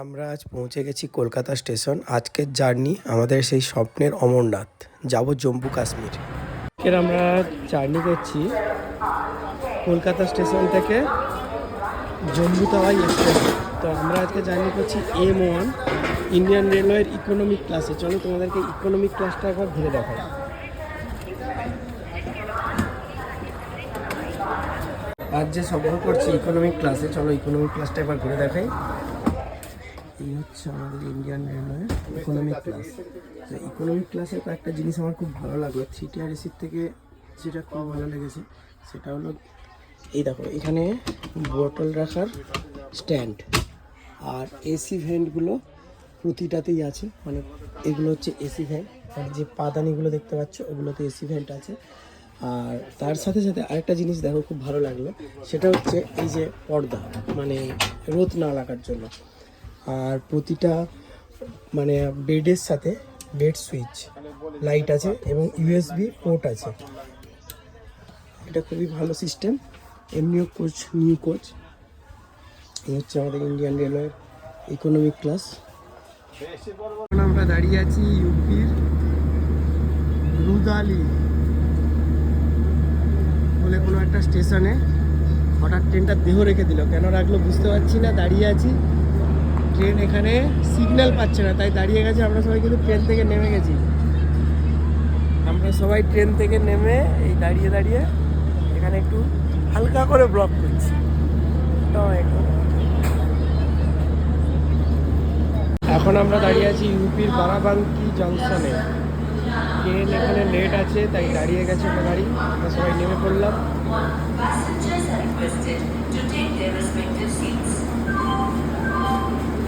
আমরা আজ পৌঁছে গেছি কলকাতা স্টেশন। আজকের জার্নি আমাদের সেই স্বপ্নের অমরনাথ। যাব জম্মু কাশ্মীর। এর আমরা জার্নি করছি কলকাতা স্টেশন থেকে জম্মু তাওয়াই এক্সপ্রেস তো আমরা আজকে জার্নি করছি এম ওয়ান, ইন্ডিয়ান রেলওয়ের ইকোনমিক ক্লাসে চলো তোমাদেরকে ইকোনমিক ক্লাসটা একবার ঘুরে দেখাই। আজ যে সফর করছি ইকোনমিক ক্লাসে চলো ইকোনমিক ক্লাসটা একবার ঘুরে দেখাই। এই হচ্ছে আমাদের ইন্ডিয়ান রেলওয়ে ইকোনমিক ক্লাস তো ইকোনমিক ক্লাসের কয়েকটা জিনিস আমার খুব ভালো লাগল। থ্রি টিয়ার এসির থেকে যেটা খুব ভালো লেগেছে, সেটা হলো এই দেখো, এখানে বোতল রাখার স্ট্যান্ড আর এসি ভেন্টগুলো প্রতিটাতেই আছে। মানে এগুলো হচ্ছে এসি ভেন্ট আর যে পাদানিগুলো দেখতে পাচ্ছ, ওগুলোতে এসি ভেন্ট আছে। আর তার সাথে সাথে আরেকটা জিনিস দেখো, খুব ভালো লাগল। সেটা হচ্ছে এই যে পর্দা মানে রোদ না লাগার জন্য। আর প্রতিটা মানে বেডের সাথে বেড সুইচ লাইট আছে এবং ইউএসবি পোর্ট আছে। এটা খুবই ভালো সিস্টেম এমনিও কোচ নিউ কোচ এই হচ্ছে আমাদের ইন্ডিয়ান রেলওয়ের ইকোনমিক ক্লাস আমরা দাঁড়িয়ে আছি ইউপির রুদালি বলে কোনো একটা স্টেশনে হঠাৎ ট্রেনটা দেহ রেখে দিল। কেন রাখল বুঝতে পারছি না। দাঁড়িয়ে আছি ট্রেন এখানে সিগন্যাল পাচ্ছে না, তাই দাঁড়িয়ে গেছে, আমরা সবাই কিন্তু ট্রেন থেকে নেমে গেছি। আমরা সবাই ট্রেন থেকে নেমে এই দাঁড়িয়ে দাঁড়িয়ে এখানে একটু হালকা করে ব্লক করছি। এখন আমরা দাঁড়িয়ে আছি ইউপির বারাবাঙ্কি জংশনে ট্রেন এখানে লেট আছে, তাই দাঁড়িয়ে গেছে একটা গাড়ি আমরা সবাই নেমে পড়লাম।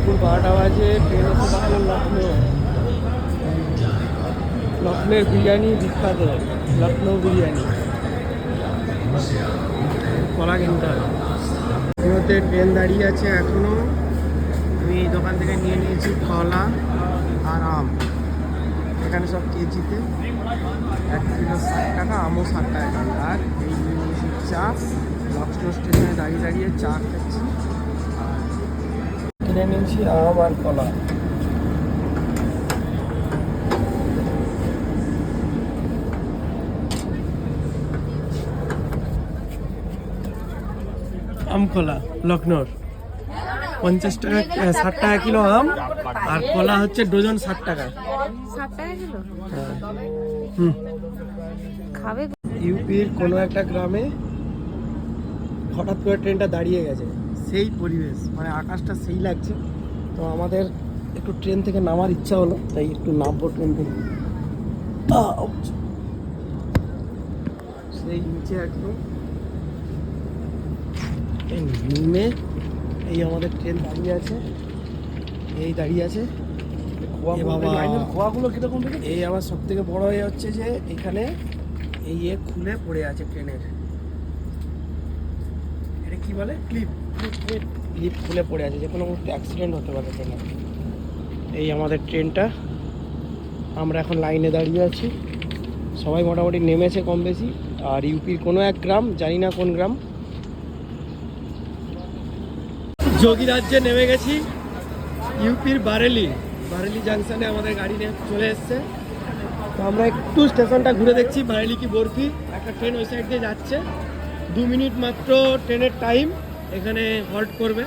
দুপুর বারোটা বাজে ট্রেন এসে দাঁড়াল লখনৌ লখনৌর বিরিয়ানি বিখ্যাত লখনৌ বিরিয়ানি কলা কিনতে ট্রেন দাঁড়িয়ে আছে এখনও আমি এই দোকান থেকে নিয়ে নিয়েছি কলা আর আম। এখানে সব কেজিতে। এক কিলো ষাট টাকা, আমও ষাট টাকা। আর এই নিয়ে নিয়েছি চা। লক্ষ্ণৌ স্টেশনে দাঁড়িয়ে দাঁড়িয়ে চা খাচ্ছি। কিনে নিয়েছি আম আর কলা। আম কলা লখনৌর পঞ্চাশ টাকা ষাট টাকা কিলো আম আর কলা হচ্ছে ডজন ষাট টাকা। হ্যাঁ। হুম। খাবে ইউপির কোনো একটা গ্রামে হঠাৎ করে ট্রেনটা দাঁড়িয়ে গেছে। সেই পরিবেশ মানে আকাশটা সেই লাগছে। তো আমাদের একটু ট্রেন থেকে নামার ইচ্ছা হলো তাই একটু নামবো ট্রেন থেকে। সেই নিচে একদম। এই নেমে এই আমাদের ট্রেন দাঁড়িয়ে আছে। এই দাঁড়িয়ে আছে। খোয়াগুলো কীরকম এই আমার সব থেকে বড় ইয়ে হচ্ছে যে এখানে এই খুলে পড়ে আছে ট্রেনের। এটা কি বলে? ক্লিপ ক্লিপ খুলে পড়ে আছে যে কোনো মুহূর্তে অ্যাক্সিডেন্ট হতে পারে ট্রেনে। এই আমাদের ট্রেনটা। আমরা এখন লাইনে দাঁড়িয়ে আছি। সবাই মোটামুটি নেমেছে কম বেশি। আর ইউপির কোনো এক গ্রাম জানি না কোন গ্রাম। যোগী রাজ্যে নেমে গেছি। ইউপির বারেলি। বারেলি জাংশনে আমাদের গাড়ি চলে এসছে। তো আমরা একটু স্টেশনটা ঘুরে দেখছি। বারেলি কি বরফি? একটা ট্রেন ওই সাইড দিয়ে যাচ্ছে। দু মিনিট মাত্র ট্রেনের টাইম এখানে হল্ট করবে।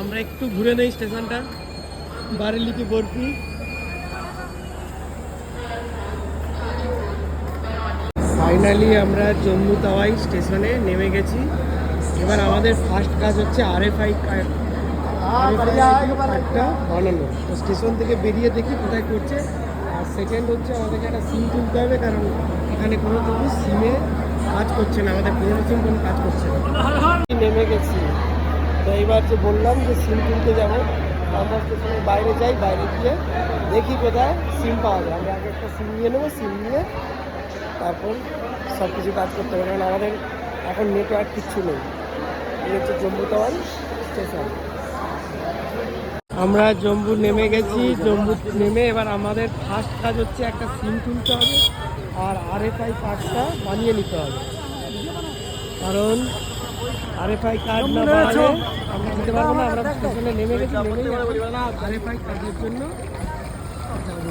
আমরা একটু ঘুরে নেই স্টেশনটা। বারেলি কি বরফি ফাইনালি আমরা জম্মু তাওয়াই স্টেশনে নেমে গেছি। এবার আমাদের ফার্স্ট কাজ হচ্ছে আরএফআই কার্ড কার্ডটা বানানো। তো স্টেশন থেকে বেরিয়ে দেখি কোথায় করছে। আর সেকেন্ড হচ্ছে আমাদেরকে একটা সিম তুলতে হবে কারণ এখানে কোনো কিছু সিমে কাজ করছে না আমাদের পুরোনো সিম কোনো কাজ করছে না। নেমে গেছি। তো এইবার যে বললাম যে সিম তুলতে যাব কাউন্টার স্টেশনের বাইরে যাই বাইরে গিয়ে দেখি কোথায় সিম পাওয়া যায়। আমরা আগে একটা সিম নিয়ে নেব সিম নিয়ে তারপর সব কিছু কাজ করতে হবে। কারণ আমাদের এখন নেটওয়ার্ক কিচ্ছু নেই। এই হচ্ছে জম্মু টাওয়ার স্টেশন আমরা জম্বু নেমে গেছি জম্বু নেমে এবার আমাদের ফার্স্ট কাজ হচ্ছে একটা সিম তুলতে হবে। আর আর এফ আই কার্ডটা বানিয়ে নিতে হবে। কারণ আরএফআই কার্ড না বানালে আমরা দিতে পারব না আমরা স্টেশনে নেমে গেছি নেমেই আরএফআই কার্ডের জন্য যাব